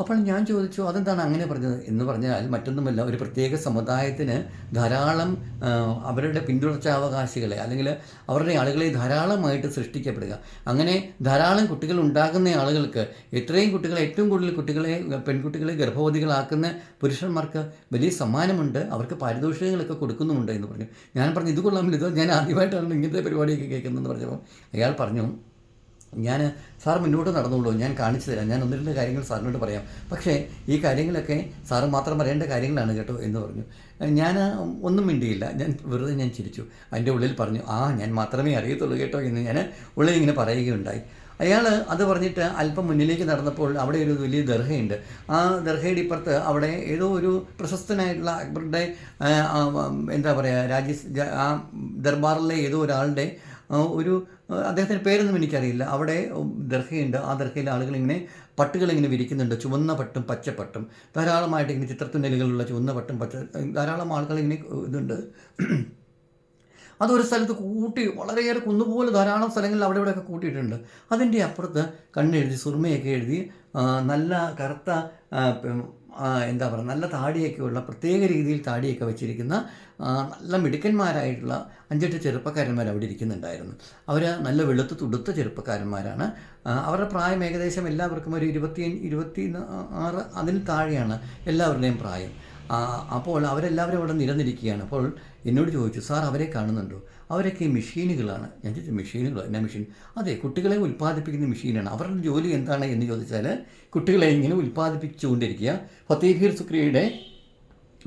അപ്പോൾ ഞാൻ ചോദിച്ചു അതെന്താണ് അങ്ങനെ പറഞ്ഞത്? എന്ന് പറഞ്ഞാൽ മറ്റൊന്നുമല്ല ഒരു പ്രത്യേക സമുദായത്തിന് ധാരാളം അവരുടെ പിന്തുടർച്ചാവകാശികളെ അല്ലെങ്കിൽ അവരുടെ ആളുകളെ ധാരാളമായിട്ട് സൃഷ്ടിക്കപ്പെടുക. അങ്ങനെ ധാരാളം കുട്ടികൾ ഉണ്ടാകുന്ന ആളുകൾക്ക് എത്രയും കുട്ടികളെ ഏറ്റവും കൂടുതൽ കുട്ടികളെ പെൺകുട്ടികളെ ഗർഭവതികളാക്കുന്ന പുരുഷന്മാർക്ക് വലിയ സമ്മാനമുണ്ട്. അവർക്ക് പാരിതോഷികങ്ങളൊക്കെ കൊടുക്കുന്നുമുണ്ട് എന്ന് പറഞ്ഞു. ഞാൻ പറഞ്ഞു ഇത് കൊള്ളാമല്ലോ ഇത് ഞാൻ ആദ്യമായിട്ടാണ് ഇങ്ങനത്തെ പരിപാടിയൊക്കെ കേൾക്കുന്നതെന്ന് പറഞ്ഞപ്പോൾ അയാൾ പറഞ്ഞു ഞാൻ സാർ മുന്നോട്ട് നടന്നുള്ളൂ. ഞാൻ കാണിച്ചു തരാം. ഞാൻ ഒന്ന് രണ്ട് കാര്യങ്ങൾ സാറിനോട് പറയാം. പക്ഷേ ഈ കാര്യങ്ങളൊക്കെ സാറ് മാത്രം പറയേണ്ട കാര്യങ്ങളാണ് കേട്ടോ എന്ന് പറഞ്ഞു. ഞാൻ ഒന്നും മിണ്ടിയില്ല. ഞാൻ വെറുതെ ഞാൻ ചിരിച്ചു. അതിന്റെ ഉള്ളിൽ പറഞ്ഞു ആ ഞാൻ മാത്രമേ അറിയത്തുള്ളൂ കേട്ടോ എന്ന് ഞാൻ ഉള്ളിൽ ഇങ്ങനെ പറയുകയുണ്ടായി. അയാൾ അത് പറഞ്ഞിട്ട് അല്പം മുന്നിലേക്ക് നടന്നപ്പോൾ അവിടെ ഒരു വലിയ ദർഹയുണ്ട്. ആ ദർഹയുടെ ഇപ്പുറത്ത് അവിടെ ഏതോ ഒരു പ്രശസ്തനായിട്ടുള്ള അക്ബറുടെ എന്താ പറയുക രാജ്യ ആ ദർബാറിലെ ഏതോ ഒരാളുടെ ഒരു അദ്ദേഹത്തിന്റെ പേരൊന്നും എനിക്കറിയില്ല. അവിടെ ദർഹയുണ്ട്. ആ ദർഹയിലെ ആളുകൾ ഇങ്ങനെ പട്ടുകൾ ഇങ്ങനെ വിരിക്കുന്നുണ്ട്. ചുവന്ന പട്ടും പച്ചപ്പട്ടും ധാരാളമായിട്ട് ഇങ്ങനെ ചിത്രത്തുന്നലുകളുള്ള ചുവന്ന പട്ടും പച്ച ധാരാളം ആളുകൾ ഇങ്ങനെ ഇതുണ്ട്. അതൊരു സ്ഥലത്ത് കൂട്ടി വളരെയേറെ കുന്നുപോലെ ധാരാളം സ്ഥലങ്ങളിൽ അവിടെ ഇവിടെയൊക്കെ കൂട്ടിയിട്ടുണ്ട്. അതിന്റെ അപ്പുറത്ത് കണ്ണെഴുതി സുറുമയൊക്കെ എഴുതി നല്ല കറുത്ത എന്താ പറയുക നല്ല താടിയൊക്കെയുള്ള പ്രത്യേക രീതിയിൽ താടിയൊക്കെ വെച്ചിരിക്കുന്ന നല്ല മിടുക്കന്മാരായിട്ടുള്ള അഞ്ചെട്ട് ചെറുപ്പക്കാരന്മാർ അവിടെ ഇരിക്കുന്നുണ്ടായിരുന്നു. അവർ നല്ല വെളുത്ത് തുടുത്ത ചെറുപ്പക്കാരന്മാരാണ്. അവരുടെ പ്രായം ഏകദേശം എല്ലാവർക്കും ഒരു ഇരുപത്തി ഇരുപത്തി ആറ് അതിന് താഴെയാണ് എല്ലാവരുടെയും പ്രായം. അപ്പോൾ അവരെല്ലാവരും അവിടെ നിരന്നിരിക്കുകയാണ് അപ്പോൾ എന്നോട് ചോദിച്ചു സാർ അവരെ കാണുന്നുണ്ടോ? അവരൊക്കെ മെഷീനുകളാണ്. ഞാൻ ചോദിച്ചു മെഷീനുകൾ എന്നാ മെഷീൻ? അതെ കുട്ടികളെ ഉൽപ്പാദിപ്പിക്കുന്ന മെഷീനാണ്. അവരുടെ ജോലി എന്താണ് എന്ന് ചോദിച്ചാൽ കുട്ടികളെ ഇങ്ങനെ ഉൽപ്പാദിപ്പിച്ചുകൊണ്ടിരിക്കുക. ഫത്തേഹീർ സുക്രിയയുടെ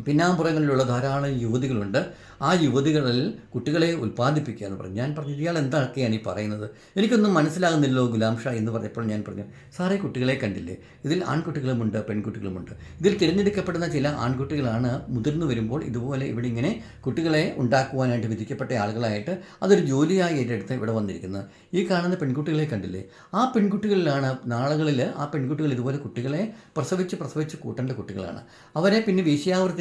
പിന്നാമ്പുറങ്ങളിലുള്ള ധാരാളം യുവതികളുണ്ട്. ആ യുവതികളിൽ കുട്ടികളെ ഉൽപ്പാദിപ്പിക്കുക എന്ന് പറഞ്ഞു ഞാൻ പറഞ്ഞു ഇയാൾ എന്തൊക്കെയാണ് ഈ പറയുന്നത്? എനിക്കൊന്നും മനസ്സിലാകുന്നില്ലോ ഗുലാം ഷാ എന്ന് പറഞ്ഞപ്പോൾ ഞാൻ പറഞ്ഞു സാറേ കുട്ടികളെ കണ്ടില്ലേ? ഇതിൽ ആൺകുട്ടികളുമുണ്ട് പെൺകുട്ടികളുമുണ്ട്. ഇതിൽ തിരഞ്ഞെടുക്കപ്പെടുന്ന ചില ആൺകുട്ടികളാണ് മുതിർന്നു വരുമ്പോൾ ഇതുപോലെ ഇവിടെ ഇങ്ങനെ കുട്ടികളെ ഉണ്ടാക്കുവാനായിട്ട് വിധിക്കപ്പെട്ട ആളുകളായിട്ട് അതൊരു ജോലിയായി ഏറ്റെടുത്ത് ഇവിടെ വന്നിരിക്കുന്നത്. ഈ കാണുന്ന പെൺകുട്ടികളെ കണ്ടില്ലേ? ആ പെൺകുട്ടികളിലാണ് നാളുകളിൽ ആ പെൺകുട്ടികൾ ഇതുപോലെ കുട്ടികളെ പ്രസവിച്ച് പ്രസവിച്ച് കൂട്ടേണ്ട കുട്ടികളാണ്. അവരെ പിന്നെ വേശ്യാവൃത്തിക്കായിട്ട്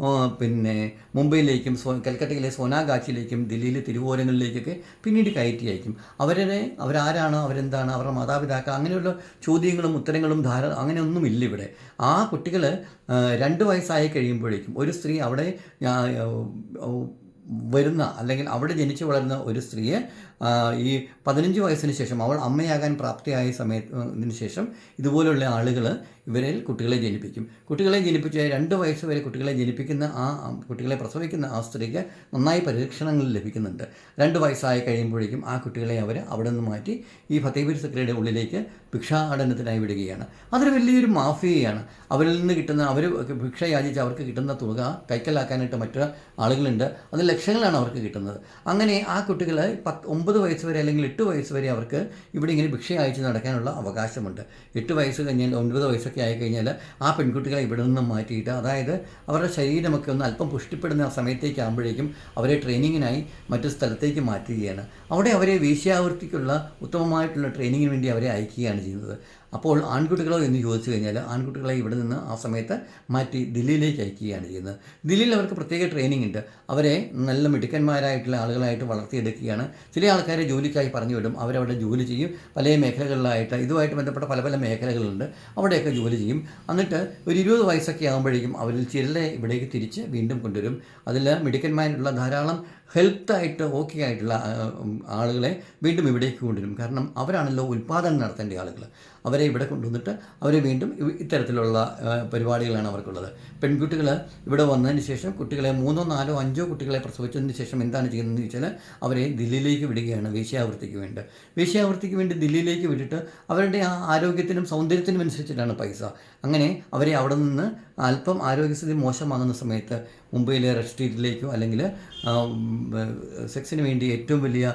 ആ, പിന്നെ മുംബൈയിലേക്കും സോ കൽക്കട്ടയിലെ സോനാഗാച്ചിയിലേക്കും ദില്ലിയിലെ തിരുവോരങ്ങളിലേക്കൊക്കെ പിന്നീട് കയറ്റി അയക്കും അവരെ അവരാരാണ് അവരെന്താണ് അവരുടെ മാതാപിതാക്കൾ അങ്ങനെയുള്ള ചോദ്യങ്ങളും ഉത്തരങ്ങളും ധാര അങ്ങനെയൊന്നുമില്ല ഇവിടെ. ആ കുട്ടികൾ രണ്ട് വയസ്സായി കഴിയുമ്പോഴേക്കും ഒരു സ്ത്രീ അവിടെ വരുന്ന അല്ലെങ്കിൽ അവിടെ ജനിച്ചു വളരുന്ന ഒരു സ്ത്രീയെ ഈ പതിനഞ്ച് വയസ്സിന് ശേഷം അവൾ അമ്മയാകാൻ പ്രാപ്തിയായ സമയത്തിന് ശേഷം ഇതുപോലുള്ള ആളുകൾ ഇവരിൽ കുട്ടികളെ ജനിപ്പിക്കും. കുട്ടികളെ ജനിപ്പിച്ച് രണ്ട് വയസ്സ് വരെ കുട്ടികളെ ജനിപ്പിക്കുന്ന ആ കുട്ടികളെ പ്രസവിക്കുന്ന ആ സ്ത്രീക്ക് നന്നായി പരീക്ഷണങ്ങൾ ലഭിക്കുന്നുണ്ട്. രണ്ട് വയസ്സായി കഴിയുമ്പോഴേക്കും ആ കുട്ടികളെ അവർ അവിടെ നിന്ന് മാറ്റി ഈ ഫത്തേബീർ സക്രയുടെ ഉള്ളിലേക്ക് ഭിക്ഷാടനത്തിനായി വിടുകയാണ്. അതൊരു വലിയൊരു മാഫിയയാണ്. അവരിൽ നിന്ന് കിട്ടുന്ന അവർ ഭിക്ഷ യാചിച്ച് അവർക്ക് കിട്ടുന്ന തുക കൈക്കലാക്കാനായിട്ട് മറ്റു ആളുകളുണ്ട്. അത് ലക്ഷങ്ങളാണ് അവർക്ക് കിട്ടുന്നത്. അങ്ങനെ ആ കുട്ടികൾ പത്ത് ഒമ്പത് വയസ്സ് വരെ അല്ലെങ്കിൽ എട്ട് വയസ്സ് വരെ അവർക്ക് ഇവിടെ ഇങ്ങനെ ഭിക്ഷ അയച്ച് നടക്കാനുള്ള അവകാശമുണ്ട്. എട്ട് വയസ്സ് കഴിഞ്ഞാൽ ഒൻപത് വയസ്സൊക്കെ ആയിക്കഴിഞ്ഞാൽ ആ പെൺകുട്ടികളെ ഇവിടെ നിന്ന് മാറ്റിയിട്ട് അതായത് അവരുടെ ശരീരമൊക്കെ ഒന്ന് അല്പം പുഷ്ടിപ്പെടുന്ന സമയത്തേക്ക് ആകുമ്പോഴേക്കും അവരെ ട്രെയിനിങ്ങിനായി മറ്റു സ്ഥലത്തേക്ക് മാറ്റുകയാണ്. അവിടെ അവരെ വേശ്യാവൃത്തിക്കുള്ള ഉത്തമമായിട്ടുള്ള ട്രെയിനിങ്ങിന് വേണ്ടി അവരെ അയക്കുകയാണ് ചെയ്യുന്നത്. അപ്പോൾ ആൺകുട്ടികളോ എന്ന് ചോദിച്ചു കഴിഞ്ഞാൽ ആൺകുട്ടികളെ ഇവിടെ നിന്ന് ആ സമയത്ത് മാറ്റി ദില്ലിയിലേക്ക് അയക്കുകയാണ് ചെയ്യുന്നത്. ദില്ലിയിൽ അവർക്ക് പ്രത്യേക ട്രെയിനിങ് ഉണ്ട്. അവരെ നല്ല മിടുക്കന്മാരായിട്ടുള്ള ആളുകളായിട്ട് വളർത്തിയെടുക്കുകയാണ്. ചില ആൾക്കാരെ ജോലിക്കായി പറഞ്ഞു വിടും. അവരവിടെ ജോലി ചെയ്യും. പല മേഖലകളിലായിട്ട് ഇതുമായിട്ട് ബന്ധപ്പെട്ട പല പല മേഖലകളുണ്ട്. അവിടെയൊക്കെ ജോലി ചെയ്യും. എന്നിട്ട് ഒരു ഇരുപത് വയസ്സൊക്കെ ആകുമ്പോഴേക്കും അവരിൽ ചിലരെ ഇവിടേക്ക് തിരിച്ച് വീണ്ടും കൊണ്ടുവരും. അതിൽ മിടുക്കന്മാരുള്ള ധാരാളം ഹെൽത്തായിട്ട് ഓക്കെ ആയിട്ടുള്ള ആളുകളെ വീണ്ടും ഇവിടേക്ക് കൊണ്ടുവരും. കാരണം അവരാണല്ലോ ഉൽപ്പാദനം നടത്തേണ്ട ആളുകൾ. അവരെ ഇവിടെ കൊണ്ടുവന്നിട്ട് അവരെ വീണ്ടും ഇത്തരത്തിലുള്ള പരിപാടികളാണ് അവർക്കുള്ളത്. പെൺകുട്ടികൾ ഇവിടെ വന്നതിന് ശേഷം കുട്ടികളെ മൂന്നോ നാലോ അഞ്ചോ കുട്ടികളെ പ്രസവിച്ചതിന് ശേഷം എന്താണ് ചെയ്യുന്നതെന്ന് വെച്ചാൽ അവരെ ദില്ലിയിലേക്ക് വിടുകയാണ് വേശ്യാവൃത്തിക്ക് വേണ്ടി. വേശ്യാവൃത്തിക്ക് വേണ്ടി ദില്ലിയിലേക്ക് വിട്ടിട്ട് അവരുടെ ആ ആരോഗ്യത്തിനും സൗന്ദര്യത്തിനും അനുസരിച്ചിട്ടാണ് പൈസ. അങ്ങനെ അവരെ അവിടെ നിന്ന് അല്പം ആരോഗ്യസ്ഥിതി മോശമാകുന്ന സമയത്ത് മുംബൈയിലെ റെഡ് സ്ട്രീറ്റിലേക്കോ അല്ലെങ്കിൽ സെക്സിന് വേണ്ടി ഏറ്റവും വലിയ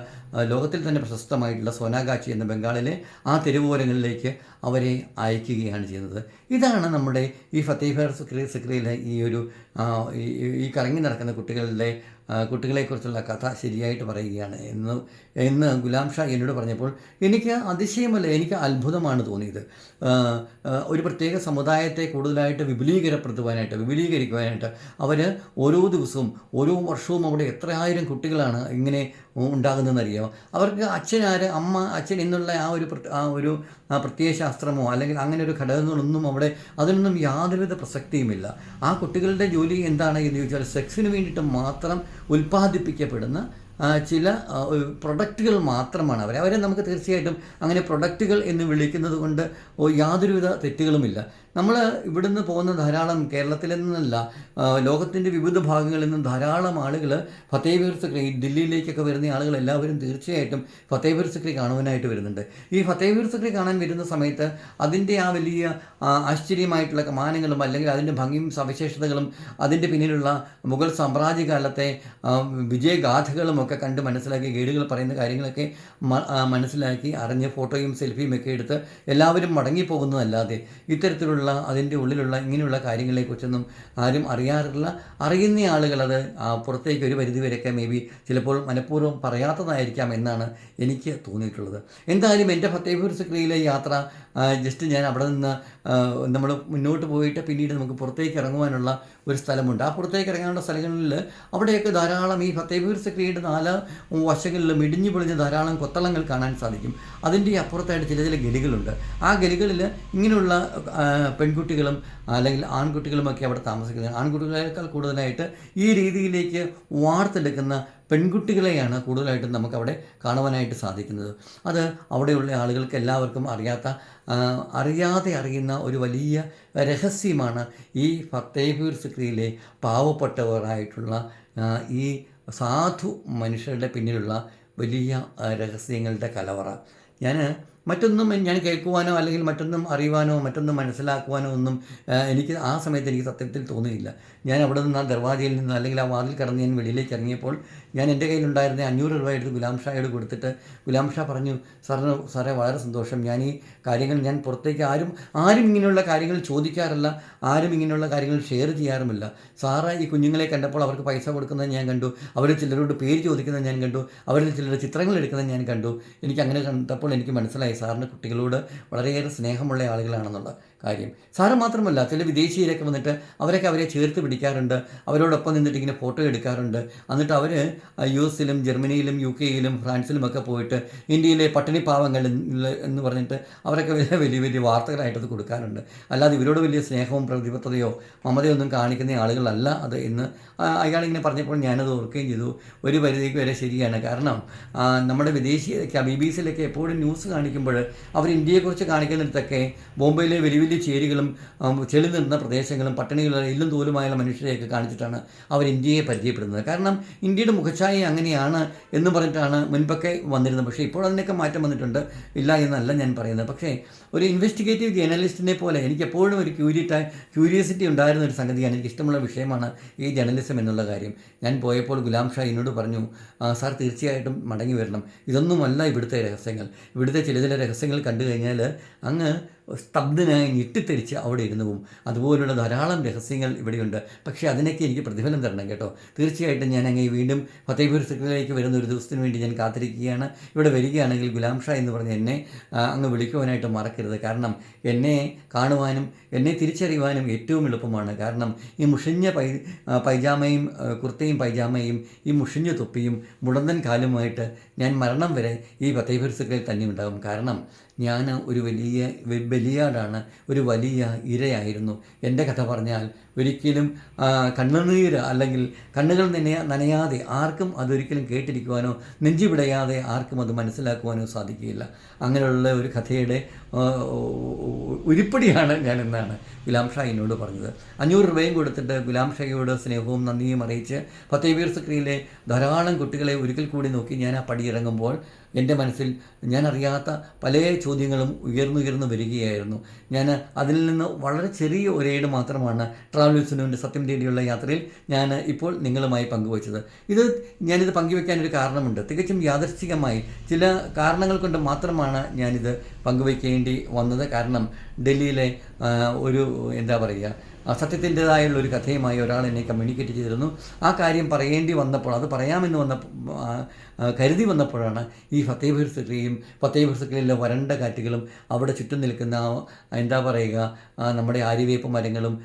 ലോകത്തിൽ തന്നെ പ്രശസ്തമായിട്ടുള്ള സോനാഗാച്ചി എന്ന ബംഗാളിലെ ആ തെരുവോരങ്ങളിലേക്ക് അവരെ അയക്കുകയാണ് ചെയ്യുന്നത്. ഇതാണ് നമ്മുടെ ഈ ഫത്തേഹർ സിക്രി സിക്രിയിലെ ഈ ഒരു ഈ കറങ്ങി നടക്കുന്ന കുട്ടികളുടെ കുട്ടികളെക്കുറിച്ചുള്ള കഥ ശരിയായിട്ട് പറയുകയാണ് എന്ന് എന്ന് ഗുലാം ഷാ എന്നോട് പറഞ്ഞപ്പോൾ എനിക്ക് അതിശയമല്ല എനിക്ക് അത്ഭുതമാണ് തോന്നിയത്. ഒരു പ്രത്യേക സമുദായത്തെ കൂടുതലായിട്ട് വിപുലീകരപ്പെടുത്തുവാനായിട്ട് വിപുലീകരിക്കുവാനായിട്ട് അവർ ഓരോ ദിവസവും ഓരോ വർഷവും അവിടെ എത്ര ആയിരം കുട്ടികളാണ് ഇങ്ങനെ ഉണ്ടാകുന്നതെന്നറിയാമോ? അവർക്ക് അച്ഛനാര് അമ്മ അച്ഛൻ എന്നുള്ള ആ ഒരു ആ ഒരു പ്രത്യയശാസ്ത്രമോ അല്ലെങ്കിൽ അങ്ങനെ ഒരു ഘടകങ്ങളൊന്നും അവിടെ അതിനൊന്നും യാതൊരുവിധ പ്രസക്തിയുമില്ല. ആ കുട്ടികളുടെ ജോലി എന്താണ് എന്ന് ചോദിച്ചാൽ സെക്സിന് വേണ്ടിയിട്ട് മാത്രം ഉൽപ്പാദിപ്പിക്കപ്പെടുന്ന ചില പ്രൊഡക്റ്റുകൾ മാത്രമാണ് അവർ അവരെ നമുക്ക് തീർച്ചയായിട്ടും അങ്ങനെ പ്രൊഡക്റ്റുകൾ എന്ന് വിളിക്കുന്നത് കൊണ്ട് യാതൊരുവിധ തെറ്റുകളുമില്ല. നമ്മൾ ഇവിടുന്ന് പോകുന്ന ധാരാളം കേരളത്തിൽ നിന്നല്ല ലോകത്തിന്റെ വിവിധ ഭാഗങ്ങളിൽ നിന്നും ധാരാളം ആളുകൾ ഫത്തേബീർ സിക്രി ദില്ലിയിലേക്കൊക്കെ വരുന്ന ആളുകൾ എല്ലാവരും തീർച്ചയായിട്ടും ഫത്തേബീർ സിക്രി കാണുവാനായിട്ട് വരുന്നുണ്ട്. ഈ ഫത്തേബീർ സിക്രി കാണാൻ വരുന്ന സമയത്ത് അതിന്റെ ആ വലിയ ആശ്ചര്യമായിട്ടുള്ള കമാനങ്ങളും അല്ലെങ്കിൽ അതിന്റെ ഭംഗിയും സവിശേഷതകളും അതിന്റെ പിന്നിലുള്ള മുഗൾ സാമ്രാജ്യകാലത്തെ വിജയഗാഥകളും ഒക്കെ കണ്ട് മനസ്സിലാക്കി ഗൈഡുകൾ പറയുന്ന കാര്യങ്ങളൊക്കെ മനസ്സിലാക്കി അറിഞ്ഞ് ഫോട്ടോയും സെൽഫിയും ഒക്കെ എടുത്ത് എല്ലാവരും മടങ്ങിപ്പോകുന്നതല്ലാതെ ഇത്തരത്തിലുള്ള അതിന്റെ ഉള്ളിലുള്ള ഇങ്ങനെയുള്ള കാര്യങ്ങളെക്കുറിച്ചൊന്നും ആരും അറിയാറില്ല. അറിയുന്ന ആളുകൾ അത് ആ, പുറത്തേക്ക് ഒരു പരിധിവരെയൊക്കെ മേ ബി ചിലപ്പോൾ മനഃപൂർവം പറയാത്തതായിരിക്കാം എന്നാണ് എനിക്ക് തോന്നിയിട്ടുള്ളത്. എന്തായാലും എന്റെ ഫത്തേപൂർ സിക്രിയിലെ യാത്ര ജസ്റ്റ് ഞാൻ അവിടെ നിന്ന് നമ്മൾ മുന്നോട്ട് പോയിട്ട് പിന്നീട് നമുക്ക് പുറത്തേക്ക് ഇറങ്ങുവാനുള്ള ഒരു സ്ഥലമുണ്ട്. ആ പുറത്തേക്ക് ഇറങ്ങാനുള്ള സ്ഥലങ്ങളിൽ അവിടെയൊക്കെ ധാരാളം ഈ ഫത്തേപൂർ സിക്രിയുടെ നാല് വശങ്ങളിൽ ഇടിഞ്ഞു പൊളിഞ്ഞ ധാരാളം കൊത്തളങ്ങൾ കാണാൻ സാധിക്കും. അതിന്റെ അപ്പുറത്തായിട്ട് ചില ചില ഗലികളുണ്ട്. ആ ഗലികളിൽ ഇങ്ങനെയുള്ള പെൺകുട്ടികളും അല്ലെങ്കിൽ ആൺകുട്ടികളുമൊക്കെ അവിടെ താമസിക്കുന്നത് ആൺകുട്ടികളേക്കാൾ കൂടുതലായിട്ട് ഈ രീതിയിലേക്ക് വാർത്തെടുക്കുന്ന പെൺകുട്ടികളെയാണ് കൂടുതലായിട്ടും നമുക്കവിടെ കാണുവാനായിട്ട് സാധിക്കുന്നത്. അത് അവിടെയുള്ള ആളുകൾക്ക് എല്ലാവർക്കും അറിയാത്ത അറിയാതെ അറിയുന്ന ഒരു വലിയ രഹസ്യമാണ് ഈ ഫത്തേഹൂർ സിക്രിയിലെ പാവപ്പെട്ടവരായിട്ടുള്ള ഈ സാധു മനുഷ്യരുടെ പിന്നിലുള്ള വലിയ രഹസ്യങ്ങളുടെ കലവറ. ഞാൻ മറ്റൊന്നും ഞാൻ കേൾക്കുവാനോ അല്ലെങ്കിൽ മറ്റൊന്നും അറിയുവാനോ മറ്റൊന്നും മനസ്സിലാക്കുവാനോ ഒന്നും എനിക്ക് ആ സമയത്ത് എനിക്ക് സത്യത്തിൽ തോന്നിയില്ല. ഞാൻ അവിടെ നിന്ന് ആ ദർവാജയിൽ നിന്ന് അല്ലെങ്കിൽ ആ വാതിൽ കടന്ന് ഞാൻ വെളിയിലേക്ക് ഇറങ്ങിയപ്പോൾ ഞാൻ എന്റെ കയ്യിലുണ്ടായിരുന്ന അഞ്ഞൂറ് രൂപ എടുത്ത് ഗുലാം ഷായോട് കൊടുത്തിട്ട് ഗുലാം ഷാ പറഞ്ഞു സാറിന് സാറേ വളരെ സന്തോഷം. ഞാൻ ഈ കാര്യങ്ങൾ ഞാൻ പുറത്തേക്ക് ആരും ആരും ഇങ്ങനെയുള്ള കാര്യങ്ങൾ ചോദിക്കാറില്ല ആരും ഇങ്ങനെയുള്ള കാര്യങ്ങൾ ഷെയർ ചെയ്യാറുമില്ല. സാറ് ഈ കുഞ്ഞുങ്ങളെ കണ്ടപ്പോൾ അവർക്ക് പൈസ കൊടുക്കുന്നത് ഞാൻ കണ്ടു അവർ ചിലരോട് പേര് ചോദിക്കുന്നത് ഞാൻ കണ്ടു അവരിൽ ചിലർ ചിത്രങ്ങൾ എടുക്കുന്നത് ഞാൻ കണ്ടു. എനിക്ക് അങ്ങനെ കണ്ടപ്പോൾ എനിക്ക് മനസ്സിലായി സാറിന്റെ കുട്ടികളോട് വളരെയേറെ സ്നേഹമുള്ള ആളുകളാണെന്നുള്ള കാര്യം. സാറ് മാത്രമല്ല ചില വിദേശീയരൊക്കെ വന്നിട്ട് അവരൊക്കെ അവരെ ചേർത്ത് പിടിക്കാറുണ്ട്. അവരോടൊപ്പം നിന്നിട്ട് ഇങ്ങനെ ഫോട്ടോ എടുക്കാറുണ്ട്. എന്നിട്ട് അവർ യു എസിലും ജർമ്മനിയിലും യു കെയിലും ഫ്രാൻസിലും ഒക്കെ പോയിട്ട് ഇന്ത്യയിലെ പട്ടിണി പാവങ്ങൾ എന്ന് പറഞ്ഞിട്ട് അവരൊക്കെ വലിയ വലിയ വലിയ വാർത്തകളായിട്ടത് കൊടുക്കാറുണ്ട്. അല്ലാതെ ഇവരോട് വലിയ സ്നേഹവും പ്രതിബദ്ധതയോ മമതയൊന്നും കാണിക്കുന്ന ആളുകളല്ല അത് എന്ന് അയാളിങ്ങനെ പറഞ്ഞപ്പോൾ ഞാനത് ഓർക്കുകയും ചെയ്തു. ഒരു പരിധിക്ക് വരെ ശരിയാണ്. കാരണം നമ്മുടെ വിദേശീയതൊക്കെ ബി ബി സിയിലൊക്കെ എപ്പോഴും ന്യൂസ് കാണിക്കുമ്പോൾ അവർ ഇന്ത്യയെക്കുറിച്ച് കാണിക്കുന്നിടത്തൊക്കെ ബോംബെയിലെ വലിയ വലിയ ചേരികളും ചെളി നിന്ന പ്രദേശങ്ങളും പട്ടിണികളും എല്ലും തോലുമായുള്ള മനുഷ്യരെയൊക്കെ കാണിച്ചിട്ടാണ് അവർ ഇന്ത്യയെ പരിചയപ്പെടുന്നത്. കാരണം ഇന്ത്യയുടെ മുഖച്ഛായ അങ്ങനെയാണ് എന്ന് പറഞ്ഞിട്ടാണ് മുൻപൊക്കെ വന്നിരുന്നത്. പക്ഷേ ഇപ്പോൾ അതിനൊക്കെ മാറ്റം വന്നിട്ടുണ്ട്. ഇല്ല എന്നല്ല ഞാൻ പറയുന്നത്. പക്ഷേ ഒരു ഇൻവെസ്റ്റിഗേറ്റീവ് ജേർണലിസ്റ്റിനെ പോലെ എനിക്ക് എപ്പോഴും ഒരു ക്യൂരിയറ്റ ക്യൂരിയോസിറ്റി ഉണ്ടായിരുന്ന ഒരു സംഗതിയാണ്. എനിക്ക് ഇഷ്ടമുള്ള വിഷയമാണ് ഈ ജേർണലിസം എന്നുള്ള കാര്യം. ഞാൻ പോയപ്പോൾ ഗുലാം ഷാ എന്നോട് പറഞ്ഞു "ആ, സാർ തീർച്ചയായിട്ടും മടങ്ങി വരണം. ഇതൊന്നുമല്ല ഇവിടുത്തെ രഹസ്യങ്ങൾ. ഇവിടുത്തെ ചില ചില രഹസ്യങ്ങൾ കണ്ടു കഴിഞ്ഞാൽ അങ്ങ് സ്തബ്ധനായി ഞെട്ടിത്തെരിച്ച് അവിടെ ഇരുന്നു പോകും അതുപോലുള്ള ധാരാളം രഹസ്യങ്ങൾ ഇവിടെയുണ്ട്. പക്ഷേ അതിനൊക്കെ എനിക്ക് പ്രതിഫലം തരണം കേട്ടോ. തീർച്ചയായിട്ടും ഞാൻ അങ്ങനെ വീണ്ടും ഫത്തേപൂർ സിക്രിലേക്ക് വരുന്ന ഒരു ദിവസത്തിന് വേണ്ടി ഞാൻ കാത്തിരിക്കുകയാണ്. ഇവിടെ വരികയാണെങ്കിൽ ഗുലാം ഷാ എന്ന് പറഞ്ഞ് എന്നെ അങ്ങ് വിളിക്കുവാനായിട്ട് മറക്കരുത്. കാരണം എന്നെ കാണുവാനും എന്നെ തിരിച്ചറിയുവാനും ഏറ്റവും എളുപ്പമാണ്. കാരണം ഈ മുഷിഞ്ഞ പൈ പൈജാമയും കുർത്തയും പൈജാമയും ഈ മുഷിഞ്ഞ തൊപ്പിയും മുടന്തൻ കാലുമായിട്ട് ഞാൻ മരണം വരെ ഈ ഫത്തേപൂർ സിക്രിയിൽ തന്നെ ഉണ്ടാകും കാരണം ഞാൻ ഒരു വലിയ ബലിയാടാണ് ഒരു വലിയ ഇരയായിരുന്നു. എന്റെ കഥ പറഞ്ഞാൽ ഒരിക്കലും കണ്ണുനീര് അല്ലെങ്കിൽ കണ്ണുകൾ നനയാ നനയാതെ ആർക്കും അതൊരിക്കലും കേട്ടിരിക്കുവാനോ നെഞ്ചിവിടയാതെ ആർക്കും അത് മനസ്സിലാക്കുവാനോ സാധിക്കുകയില്ല. അങ്ങനെയുള്ള ഒരു കഥയുടെ ഉരുപ്പടിയാണ് ഞാൻ എന്നാണ് ഗുലാം ഷാ എന്നോട് പറഞ്ഞത്. അഞ്ഞൂറ് രൂപയും കൊടുത്തിട്ട് ഗുലാം ഷായോട് സ്നേഹവും നന്ദിയും അറിയിച്ച് ഫത്തേബീർ സിക്രിയിലെ ധാരാളം കുട്ടികളെ ഒരിക്കൽ കൂടി നോക്കി ഞാൻ ആ പടിയിറങ്ങുമ്പോൾ എന്റെ മനസ്സിൽ ഞാനറിയാത്ത പല ചോദ്യങ്ങളും ഉയർന്നുയർന്നു വരികയായിരുന്നു. ഞാൻ അതിൽ നിന്ന് വളരെ ചെറിയ ഒരേട് മാത്രമാണ് ട്രാവൽ സത്യം തേടിയുള്ള യാത്രയിൽ ഞാൻ ഇപ്പോൾ നിങ്ങളുമായി പങ്കുവച്ചത്. ഇത് ഞാനിത് പങ്കുവയ്ക്കാനൊരു കാരണമുണ്ട്. തികച്ചും യാദർശികമായി ചില കാരണങ്ങൾ കൊണ്ട് മാത്രമാണ് ഞാനിത് പങ്കുവയ്ക്കേണ്ടി വന്നത്. കാരണം ഡൽഹിയിലെ ഒരു എന്താ പറയുക സത്യത്തിന്റെതായുള്ള ഒരു കഥയുമായി ഒരാൾ എന്നെ കമ്മ്യൂണിക്കേറ്റ് ചെയ്തിരുന്നു. ആ കാര്യം പറയേണ്ടി വന്നപ്പോൾ അത് പറയാമെന്ന് വന്ന കരുതി വന്നപ്പോഴാണ് ഈ ഫത്തേപൂർ സിക്രിയും ഫത്തേപൂർ സിക്രിയിലെ വരണ്ട കാറ്റുകളും അവിടെ ചുറ്റും നിൽക്കുന്ന എന്താ പറയുക നമ്മുടെ ആര്യവേപ്പ് മരങ്ങളും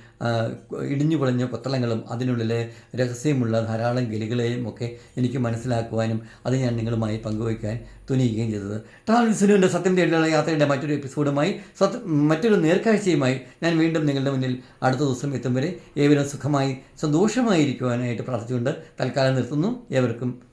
ഇടിഞ്ഞു പൊളിഞ്ഞ കൊത്തളങ്ങളും അതിനുള്ളിലെ രഹസ്യമുള്ള ധാരാളം ഗലികളെയും ഒക്കെ എനിക്ക് മനസ്സിലാക്കുവാനും അത് ഞാൻ നിങ്ങളുമായി പങ്കുവയ്ക്കാൻ തുനിയുകയും ചെയ്തത്. ട്രാവൽ സിനുവിന്റെ സത്യം തേടിയുള്ള യാത്രയുടെ മറ്റൊരു എപ്പിസോഡുമായി സത് മറ്റൊരു നേർക്കാഴ്ചയുമായി ഞാൻ വീണ്ടും നിങ്ങളുടെ മുന്നിൽ അടുത്ത ദിവസം എത്തും വരെ ഏവരും സുഖമായി സന്തോഷമായിരിക്കുവാനായിട്ട് പ്രാർത്ഥിച്ചുകൊണ്ട് തൽക്കാലം നിർത്തുന്നു. ഏവർക്കും